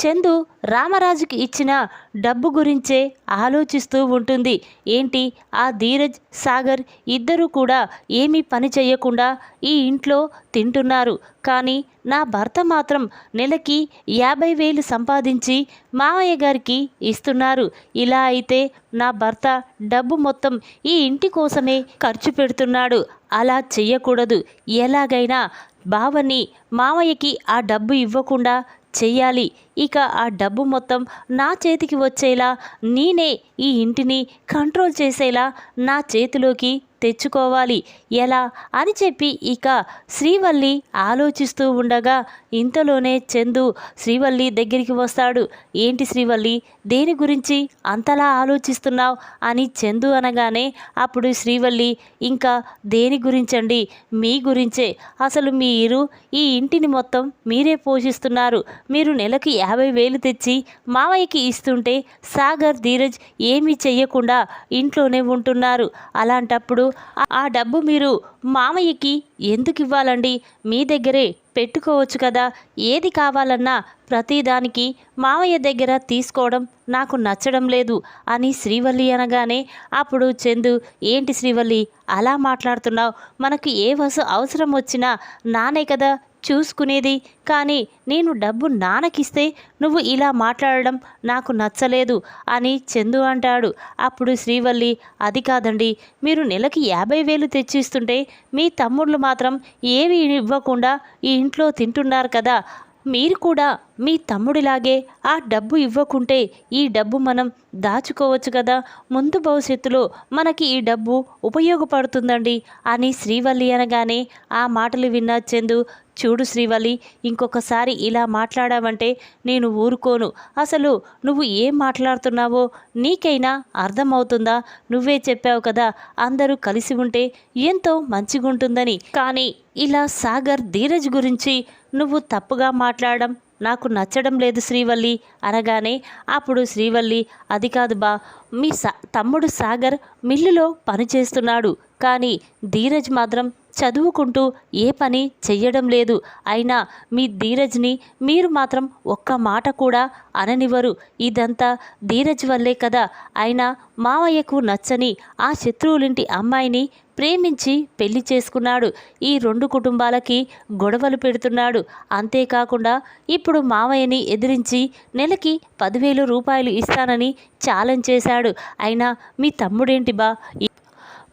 చందు రామరాజుకి ఇచ్చిన డబ్బు గురించే ఆలోచిస్తూ ఉంటుంది. ఏంటి? ఆ ధీరజ్ సాగర్ ఇద్దరూ కూడా ఏమీ పని చేయకుండా ఈ ఇంట్లో తింటున్నారు. కానీ నా భర్త మాత్రం నెలకి యాభై వేలు సంపాదించి మామయ్య గారికి ఇస్తున్నారు. ఇలా అయితే నా భర్త డబ్బు మొత్తం ఈ ఇంటి కోసమే ఖర్చు పెడుతున్నాడు. అలా చెయ్యకూడదు. ఎలాగైనా బావని మామయ్యకి ఆ డబ్బు ఇవ్వకుండా చెయ్యాలి. ఇక ఆ డబ్బు మొత్తం నా చేతికి వచ్చేలా నేనే ఈ ఇంటిని కంట్రోల్ చేసేలా నా చేతిలోకి తెచ్చుకోవాలి. ఎలా? అని చెప్పి ఇక శ్రీవల్లి ఆలోచిస్తూ ఉండగా ఇంతలోనే చందు శ్రీవల్లి దగ్గరికి వస్తాడు. ఏంటి శ్రీవల్లి? దేని గురించి అంతలా ఆలోచిస్తున్నావు? అని చందు అనగానే అప్పుడు శ్రీవల్లి ఇంకా దేని గురించండి? మీ గురించే. అసలు మీరు ఈ ఇంటిని మొత్తం మీరే పోషిస్తున్నారు. మీరు నెలకు యాభై వేలు తెచ్చి మావయ్యకి ఇస్తుంటే సాగర్ ధీరజ్ ఏమీ చెయ్యకుండా ఇంట్లోనే ఉంటున్నారు. అలాంటప్పుడు ఆ డబ్బు మీరు మామయ్యకి ఎందుకు ఇవ్వాలండి? మీ దగ్గరే పెట్టుకోవచ్చు కదా. ఏది కావాలన్నా ప్రతిదానికి మామయ్య దగ్గర తీసుకోవడం నాకు నచ్చడం లేదు అని శ్రీవల్లి అనగానే అప్పుడు చందు ఏంటి శ్రీవల్లి అలా మాట్లాడుతున్నావు? మనకు ఏ వసు అవసరం వచ్చినా నానే కదా చూసుకునేది. కానీ నేను డబ్బు నాన్నకిస్తే నువ్వు ఇలా మాట్లాడడం నాకు నచ్చలేదు అని చందు అంటాడు. అప్పుడు శ్రీవల్లి అది కాదండి మీరు నెలకి యాభై వేలు తెచ్చిస్తుంటే మీ తమ్ముళ్ళు మాత్రం ఏవి ఇవ్వకుండా ఈ ఇంట్లో తింటున్నారు కదా మీరు కూడా మీ తమ్ముడిలాగే ఆ డబ్బు ఇవ్వకుంటే ఈ డబ్బు మనం దాచుకోవచ్చు కదా. ముందు భవిష్యత్తులో మనకి ఈ డబ్బు ఉపయోగపడుతుందండి అని శ్రీవల్లి అనగానే ఆ మాటలు విన్న చందు చూడు శ్రీవల్లి ఇంకొకసారి ఇలా మాట్లాడావంటే నేను ఊరుకోను. అసలు నువ్వు ఏం మాట్లాడుతున్నావో నీకైనా అర్థమవుతుందా? నువ్వే చెప్పావు కదా అందరూ కలిసి ఉంటే ఎంతో మంచిగుంటుందని. కానీ ఇలా సాగర్ ధీరజ్ గురించి నువ్వు తప్పుగా మాట్లాడడం నాకు నచ్చడం లేదు శ్రీవల్లి అనగానే అప్పుడు శ్రీవల్లి అది కాదు బా మీ సా తమ్ముడు సాగర్ మిల్లులో పనిచేస్తున్నాడు. కానీ ధీరజ్ మాత్రం చదువుకుంటూ ఏ పని చెయ్యడం లేదు. అయినా మీ ధీరజ్ని మీరు మాత్రం ఒక్క మాట కూడా అననివ్వరు. ఇదంతా ధీరజ్ వల్లే కదా. అయినా మావయ్యకు నచ్చని ఆ శత్రువులింటి అమ్మాయిని ప్రేమించి పెళ్ళి చేసుకున్నాడు. ఈ రెండు కుటుంబాలకి గొడవలు పెడుతున్నాడు. అంతేకాకుండా ఇప్పుడు మావయ్యని ఎదిరించి నెలకి పదివేల రూపాయలు ఇస్తానని ఛాలెంజ్ చేశాడు. అయినా మీ తమ్ముడేంటి బా?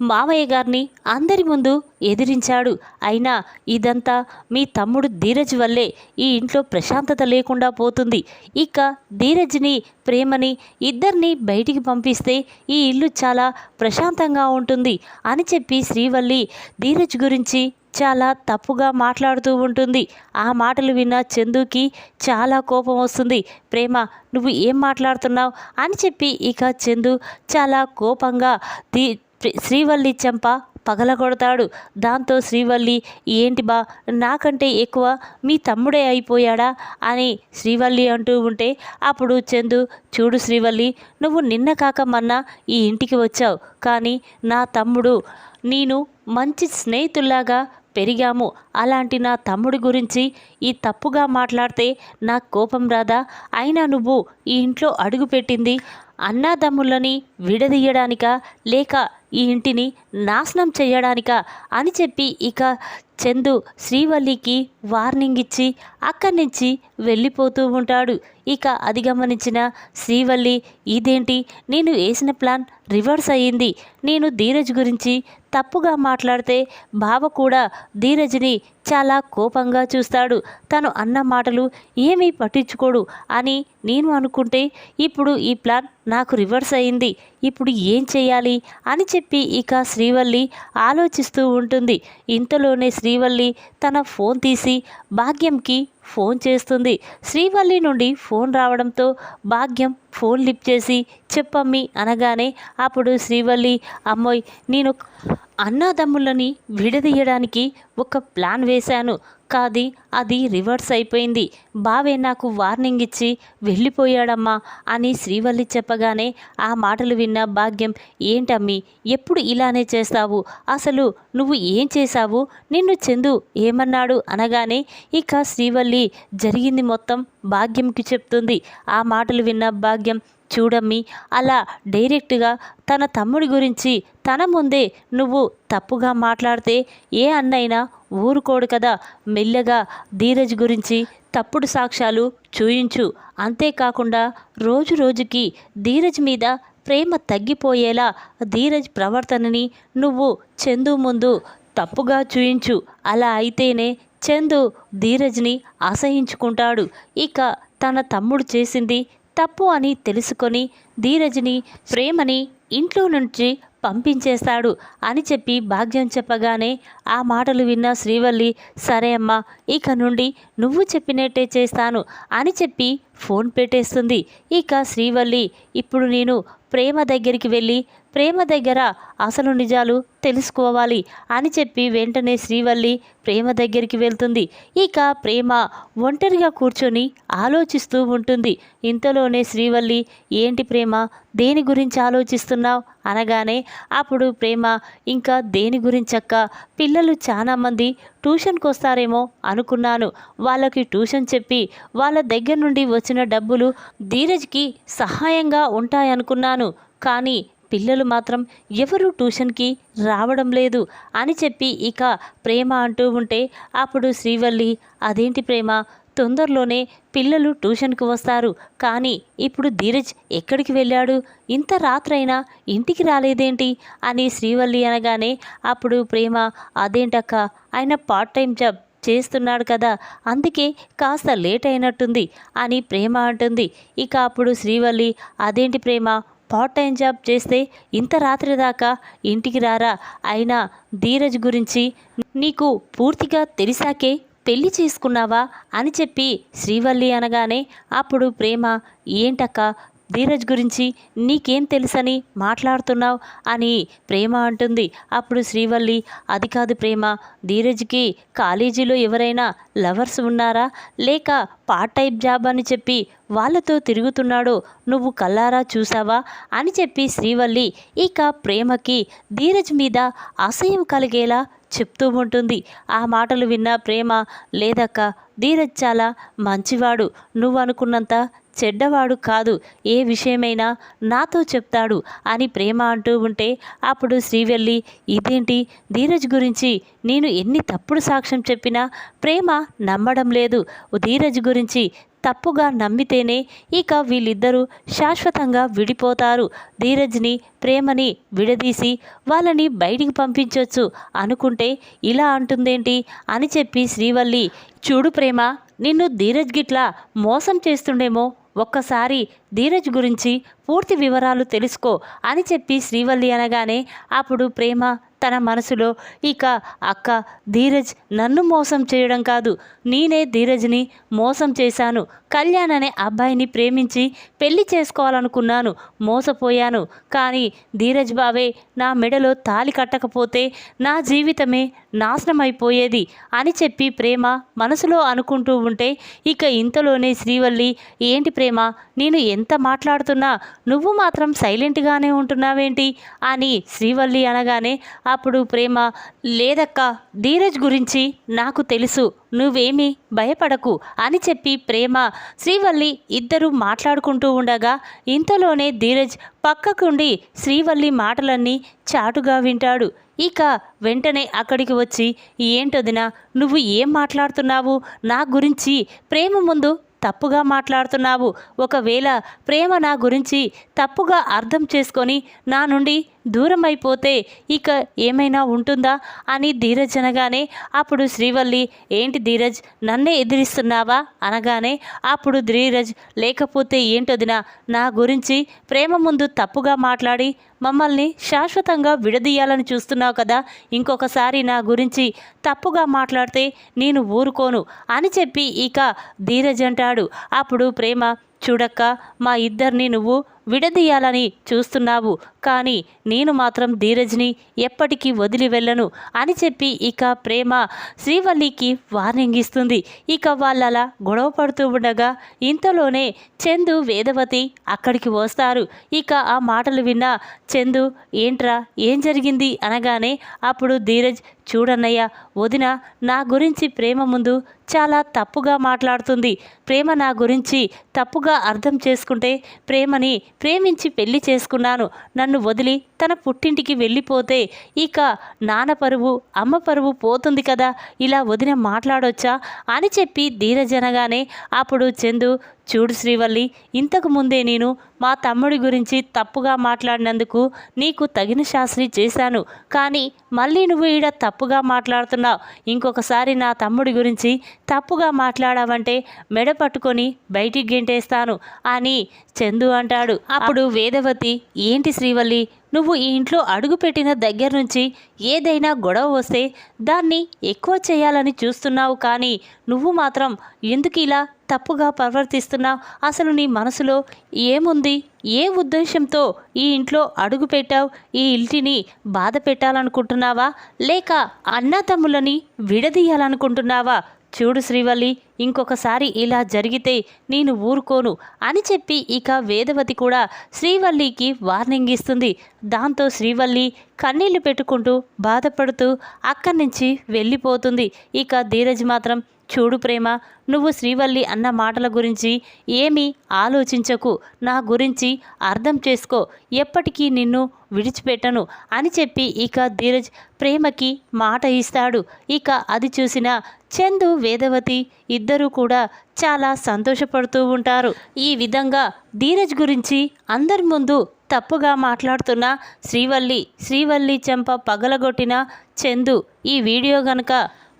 మావయ్య గారిని అందరి ముందు ఎదిరించాడు. అయినా ఇదంతా మీ తమ్ముడు ధీరజ్ వల్లే ఈ ఇంట్లో ప్రశాంతత లేకుండా పోతుంది. ఇక ధీరజ్ని ప్రేమని ఇద్దరిని బయటికి పంపిస్తే ఈ ఇల్లు చాలా ప్రశాంతంగా ఉంటుంది అని చెప్పి శ్రీవల్లి ధీరజ్ గురించి చాలా తప్పుగా మాట్లాడుతూ ఉంటుంది. ఆ మాటలు విన్న చందుకి చాలా కోపం వస్తుంది. ప్రేమ నువ్వు ఏం మాట్లాడుతున్నావు? అని చెప్పి ఇక చందు చాలా కోపంగా దీ శ్రీవల్లి చెంప పగలగొడతాడు. దాంతో శ్రీవల్లి ఏంటి బా నాకంటే ఎక్కువ మీ తమ్ముడే అయిపోయాడా? అని శ్రీవల్లి అంటూ ఉంటే అప్పుడు చందు చూడు శ్రీవల్లి నువ్వు నిన్న కాక మొన్న ఈ ఇంటికి వచ్చావు. కానీ నా తమ్ముడు నేను మంచి స్నేహితుల్లాగా పెరిగాము. అలాంటి నా తమ్ముడి గురించి ఈ తప్పుగా మాట్లాడితే నాకు కోపం రాదా? అయినా నువ్వు ఈ ఇంట్లో అడుగుపెట్టింది అన్నాదమ్ములని విడదీయడానికా? లేక ఈ ఇంటిని నాశనం చేయడానికా అని చెప్పి ఇక చందు శ్రీవల్లికి వార్నింగ్ ఇచ్చి అక్కడి నుంచి వెళ్ళిపోతూ ఉంటాడు. ఇక అది గమనించిన శ్రీవల్లి ఇదేంటి? నేను వేసిన ప్లాన్ రివర్స్ అయ్యింది. నేను ధీరజ్ గురించి తప్పుగా మాట్లాడితే బావ కూడా ధీరజ్ని చాలా కోపంగా చూస్తాడు. తను అన్న మాటలు ఏమీ పట్టించుకోడు అని నేను అనుకుంటే ఇప్పుడు ఈ ప్లాన్ నాకు రివర్స్ అయింది ఇప్పుడు ఏం చేయాలి? అని చెప్పి ఇక శ్రీవల్లి ఆలోచిస్తూ ఉంటుంది. ఇంతలోనే శ్రీవల్లి తన ఫోన్ తీసి భాగ్యంకి ఫోన్ చేస్తుంది. శ్రీవల్లి నుండి ఫోన్ రావడంతో భాగ్యం ఫోన్ లిఫ్ట్ చేసి చెప్పమ్మి అనగానే అప్పుడు శ్రీవల్లి అమ్మోయ్ నేను అన్నాదమ్ములని విడదీయడానికి ఒక ప్లాన్ వేశాను. కాది అది రివర్స్ అయిపోయింది. బావే నాకు వార్నింగ్ ఇచ్చి వెళ్ళిపోయాడమ్మా అని శ్రీవల్లి చెప్పగానే ఆ మాటలు విన్న భాగ్యం ఏంటమ్మి ఎప్పుడు ఇలానే చేస్తావు? అసలు నువ్వు ఏం చేశావు? నిన్ను చందు ఏమన్నాడు? అనగానే ఇక శ్రీవల్లి జరిగింది మొత్తం భాగ్యంకి చెప్తుంది. ఆ మాటలు విన్న భాగ్యం చూడమ్మి అలా డైరెక్ట్గా తన తమ్ముడి గురించి తన ముందే నువ్వు తప్పుగా మాట్లాడితే ఏ అన్నైనా ఊరుకోడు కదా. మెల్లగా ధీరజ్ గురించి తప్పుడు సాక్ష్యాలు చూయించు. అంతేకాకుండా రోజు రోజుకి ధీరజ్ మీద ప్రేమ తగ్గిపోయేలా ధీరజ్ ప్రవర్తనని నువ్వు చందు ముందు తప్పుగా చూయించు. అలా అయితేనే చందు ధీరజ్ని అసహించుకుంటాడు. ఇక తన తమ్ముడు చేసింది తప్పు అని తెలుసుకొని ధీరజ్ని ప్రేమని ఇంట్లో నుంచి పంపించేస్తాడు అని చెప్పి భాగ్యం చెప్పగానే ఆ మాటలు విన్న శ్రీవల్లి సరే అమ్మా ఇక నుండి నువ్వు చెప్పినట్టే చేస్తాను అని చెప్పి ఫోన్ పెట్టేస్తుంది. ఇక శ్రీవల్లి ఇప్పుడు నేను ప్రేమ దగ్గరికి వెళ్ళి ప్రేమ దగ్గర అసలు నిజాలు తెలుసుకోవాలి అని చెప్పి వెంటనే శ్రీవల్లి ప్రేమ దగ్గరికి వెళ్తుంది. ఇక ప్రేమ ఒంటరిగా కూర్చొని ఆలోచిస్తూ ఉంటుంది. ఇంతలోనే శ్రీవల్లి ఏంటి ప్రేమ? దేని గురించి ఆలోచిస్తున్నావు? అనగానే అప్పుడు ప్రేమ ఇంకా దేని గురించక్క? పిల్లలు చాలామంది ట్యూషన్కి వస్తారేమో అనుకున్నాను. వాళ్ళకి ట్యూషన్ చెప్పి వాళ్ళ దగ్గర నుండి వచ్చిన డబ్బులు ధీరజ్కి సహాయంగా ఉంటాయనుకున్నాను. కానీ పిల్లలు మాత్రం ఎవరు ట్యూషన్కి రావడం లేదు అని చెప్పి ఇక ప్రేమ అంటూ ఉంటే అప్పుడు శ్రీవల్లి అదేంటి ప్రేమ? తొందరలోనే పిల్లలు ట్యూషన్కి వస్తారు. కానీ ఇప్పుడు ధీరజ్ ఎక్కడికి వెళ్ళాడు? ఇంత రాత్రైనా ఇంటికి రాలేదేంటి? అని శ్రీవల్లి అనగానే అప్పుడు ప్రేమ అదేంటక్క? ఆయన పార్ట్ టైం జాబ్ చేస్తున్నాడు కదా అందుకే కాస్త లేట్ అయినట్టుంది అని ప్రేమ అంటుంది. ఇక అప్పుడు శ్రీవల్లి అదేంటి ప్రేమ? పార్ట్ టైం జాబ్ చేస్తే ఇంత రాత్రి దాకా ఇంటికి రారా? అయినా ధీరజ్ గురించి నీకు పూర్తిగా తెలిసాకే పెళ్ళి చేసుకున్నావా అని చెప్పి శ్రీవల్లి అనగానే అప్పుడు ప్రేమ ఏంటక్క ధీరజ్ గురించి నీకేం తెలుసని మాట్లాడుతున్నావు అని ప్రేమ అంటుంది. అప్పుడు శ్రీవల్లి అది కాదు ప్రేమ ధీరజ్కి కాలేజీలో ఎవరైనా లవర్స్ ఉన్నారా? లేక పార్ట్ టైం జాబ్ అని చెప్పి వాళ్ళతో తిరుగుతున్నాడు నువ్వు కల్లారా చూసావా? అని చెప్పి శ్రీవల్లి ఇక ప్రేమకి ధీరజ్ మీద అసహ్యం కలిగేలా చెప్తూ ఉంటుంది. ఆ మాటలు విన్న ప్రేమ లేదక్క ధీరజ్ చాలా మంచివాడు. నువ్వు అనుకున్నంత చెడ్డవాడు కాదు. ఏ విషయమైనా నాతో చెప్తాడు అని ప్రేమ అంటూ ఉంటే అప్పుడు శ్రీవల్లి ఇదేంటి? ధీరజ్ గురించి నేను ఎన్ని తప్పుడు సాక్ష్యం చెప్పినా ప్రేమ నమ్మడం లేదు. ధీరజ్ గురించి తప్పుగా నమ్మితేనే ఇక వీళ్ళిద్దరూ శాశ్వతంగా విడిపోతారు. ధీరజ్ని ప్రేమని విడదీసి వాళ్ళని బయటికి పంపించవచ్చు అనుకుంటే ఇలా అంటుందేంటి? అని చెప్పి శ్రీవల్లి చూడు ప్రేమ నిన్ను ధీరజ్ గిట్లా మోసం చేస్తుండేమో ఒక్కసారి ధీరజ్ గురించి పూర్తి వివరాలు తెలుసుకో అని చెప్పి శ్రీవల్లి అనగానే అప్పుడు ప్రేమ తన మనసులో ఇక అక్క ధీరజ్ నన్ను మోసం చేయడం కాదు. నేనే ధీరజ్ని మోసం చేశాను. కళ్యాణ్ అనే అబ్బాయిని ప్రేమించి పెళ్ళి చేసుకోవాలనుకున్నాను. మోసపోయాను. కానీ ధీరజ్ బావే నా మెడలో తాలి కట్టకపోతే నా జీవితమే నాశనం అయిపోయేది అని చెప్పి ప్రేమ మనసులో అనుకుంటూ ఉంటే ఇక ఇంతలోనే శ్రీవల్లి ఏంటి ప్రేమ? నేను ఎంత మాట్లాడుతున్నా? నువ్వు మాత్రం సైలెంట్గానే ఉంటున్నావేంటి? అని శ్రీవల్లి అనగానే అప్పుడు ప్రేమ లేదక్క ధీరజ్ గురించి నాకు తెలుసు నువ్వేమీ భయపడకు అని చెప్పి ప్రేమ శ్రీవల్లి ఇద్దరు మాట్లాడుకుంటూ ఉండగా ఇంతలోనే ధీరజ్ పక్కకుండి శ్రీవల్లి మాటలన్నీ చాటుగా వింటాడు. ఇక వెంటనే అక్కడికి వచ్చి ఏంటొదినా నువ్వు ఏం మాట్లాడుతున్నావు? నా గురించి ప్రేమ ముందు తప్పుగా మాట్లాడుతున్నావు. ఒకవేళ ప్రేమ నా గురించి తప్పుగా అర్థం చేసుకొని నా నుండి దూరం అయిపోతే ఇక ఏమైనా ఉంటుందా? అని ధీరజ్ అనగానే అప్పుడు శ్రీవల్లి ఏంటి ధీరజ్ నన్నే ఎదిరిస్తున్నావా? అనగానే అప్పుడు ధీరజ్ లేకపోతే ఏంటొదినా నా గురించి ప్రేమ ముందు తప్పుగా మాట్లాడి మమ్మల్ని శాశ్వతంగా విడదీయాలని చూస్తున్నావు కదా? ఇంకొకసారి నా గురించి తప్పుగా మాట్లాడితే నేను ఊరుకోను అని చెప్పి ఇక ధీరజ్ అంటాడు. అప్పుడు ప్రేమ చూడక్క మా ఇద్దరిని నువ్వు విడదీయాలని చూస్తున్నావు. కానీ నేను మాత్రం ధీరజ్ని ఎప్పటికీ వదిలి వెళ్ళను అని చెప్పి ఇక ప్రేమ శ్రీవల్లికి వార్నింగ్ ఇస్తుంది. ఇక వాళ్ళలా గొడవ పడుతూ ఉండగా ఇంతలోనే చందు వేదవతి అక్కడికి వస్తారు. ఇక ఆ మాటలు విన్న చందు ఏంట్రా ఏం జరిగింది? అనగానే అప్పుడు ధీరజ్ చూడన్నయ్య వదిన నా గురించి ప్రేమ ముందు చాలా తప్పుగా మాట్లాడుతుంది. ప్రేమ నా గురించి తప్పుగా అర్థం చేసుకుంటే ప్రేమని ప్రేమించి పెళ్ళి చేసుకున్నాను. నన్ను వదిలి తన పుట్టింటికి వెళ్ళిపోతే ఇక నాన్న పరువు అమ్మ పరువు పోతుంది కదా ఇలా వదిన మాట్లాడొచ్చా అని చెప్పి ధీరజనగానే అప్పుడు చందు చూడు శ్రీవల్లి ఇంతకు ముందే నేను మా తమ్ముడి గురించి తప్పుగా మాట్లాడినందుకు నీకు తగిన శాస్త్రి చేశాను. కానీ మళ్ళీ నువ్వు ఈడ తప్పు తప్పుగా మాట్లాడుతున్నావు. ఇంకొకసారి నా తమ్ముడి గురించి తప్పుగా మాట్లాడావంటే మెడ పట్టుకొని బయటికి గెంటేస్తాను. అని చందు అంటాడు. అప్పుడు వేదవతి ఏంటి శ్రీవల్లి నువ్వు ఈ ఇంట్లో అడుగుపెట్టిన దగ్గర నుంచి ఏదైనా గొడవ వస్తే దాన్ని ఎక్కువ చేయాలని చూస్తున్నావు కానీ నువ్వు మాత్రం ఎందుకు ఇలా తప్పుగా ప్రవర్తిస్తున్నావు? అసలు నీ మనసులో ఏముంది? ఏ ఉద్దేశంతో ఈ ఇంట్లో అడుగు పెట్టావు? ఈ ఇంటిని బాధ పెట్టాలనుకుంటున్నావా? లేక అన్నతమ్ములని విడదీయాలనుకుంటున్నావా? చూడు శ్రీవల్లి ఇంకొకసారి ఇలా జరిగితే నేను ఊరుకోను అని చెప్పి ఇక వేదవతి కూడా శ్రీవల్లికి వార్నింగ్ ఇస్తుంది. దాంతో శ్రీవల్లి కన్నీళ్ళు పెట్టుకుంటూ బాధపడుతూ అక్కడి నుంచి వెళ్ళిపోతుంది. ఇక ధీరజ్ మాత్రం చూడు ప్రేమ నువ్వు శ్రీవల్లి అన్న మాటల గురించి ఏమీ ఆలోచించకు. నా గురించి అర్థం చేసుకో. ఎప్పటికీ నిన్ను విడిచిపెట్టను అని చెప్పి ఇక ధీరజ్ ప్రేమకి మాట ఇస్తాడు. ఇక అది చూసిన చందు వేదవతి ఇద్దరూ కూడా చాలా సంతోషపడుతూ ఉంటారు. ఈ విధంగా ధీరజ్ గురించి అందరి ముందు తప్పుగా మాట్లాడుతున్న శ్రీవల్లి శ్రీవల్లి చెంప పగలగొట్టిన చందు. ఈ వీడియో గనక